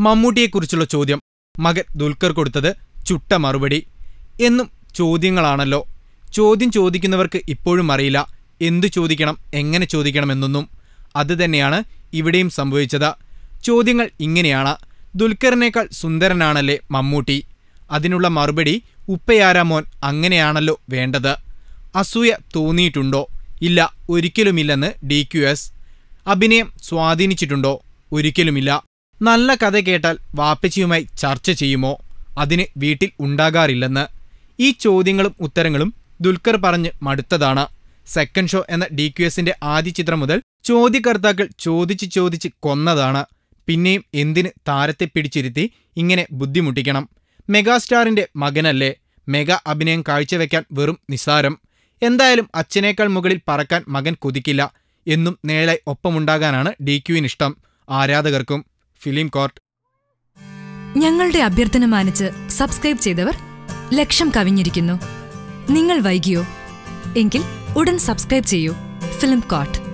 മമ്മൂട്ടിയെക്കുറിച്ചുള്ള ചോദ്യം. മകൻ ദുൽഖർ കൊടുത്തത് ചുട്ട മറുപടി. എന്നും ചോദ്യങ്ങളാണല്ലോ. ചോദ്യം ചോദിക്കുന്നവർക്ക് ഇപ്പോഴും അറിയില്ല. എന്തു ചോദിക്കണം എങ്ങനെ ചോദിക്കണമെന്നൊന്നും അത് തന്നെയാണ് ഇവിടെയും സംഭവിച്ചത്. ചോദ്യങ്ങൾ ഇങ്ങനെയാണ്. ദുൽഖറിനേക്കാൾ സുന്ദരനാണല്ലേ മമ്മൂട്ടി. അതിനുള്ള മറുപടി ഉപ്പയാരാമോൻ അങ്ങനെയാണല്ലോ വേണ്ടത്. അസൂയ തോന്നിയിട്ടുണ്ടോ? ഇല്ല ഒരിക്കലുമില്ലെന്ന് ഡി ക്യു എസ്. അഭിനയം സ്വാധീനിച്ചിട്ടുണ്ടോ? ഒരിക്കലുമില്ല. നല്ല കഥ കേട്ടാൽ വാപ്പച്ചിയുമായി ചർച്ച ചെയ്യുമോ? അതിന് വീട്ടിൽ ഉണ്ടാകാറില്ലെന്ന്. ഈ ചോദ്യങ്ങളും ഉത്തരങ്ങളും ദുൽഖർ പറഞ്ഞ് മടുത്തതാണ്. സെക്കൻഡ് ഷോ എന്ന ഡി ക്യു എസിന്റെ ആദ്യ ചിത്രം മുതൽ ചോദ്യകർത്താക്കൾ ചോദിച്ച് ചോദിച്ച് കൊന്നതാണ്. പിന്നെയും എന്തിന് താരത്തെ പിടിച്ചിരുത്തി ഇങ്ങനെ ബുദ്ധിമുട്ടിക്കണം? മെഗാസ്റ്റാറിന്റെ മകനല്ലേ? മെഗാ അഭിനയം കാഴ്ചവെക്കാൻ വെറും നിസാരം എന്തായാലും അച്ഛനേക്കാൾ മുകളിൽ പറക്കാൻ മകൻ കൊതിക്കില്ല. എന്നും നേളെ ഒപ്പമുണ്ടാകാനാണ് ഡി ക്യുവിനിഷ്ടം. ആരാധകർക്കും ഫിലിം കോർട്ട്. ഞങ്ങളുടെ അഭ്യർത്ഥന മാനിച്ച് സബ്സ്ക്രൈബ് ചെയ്തവർ ലക്ഷം കവിഞ്ഞിരിക്കുന്നു. നിങ്ങൾ വൈകിയോ? എങ്കിൽ ഉടൻ സബ്സ്ക്രൈബ് ചെയ്യൂ. Film coat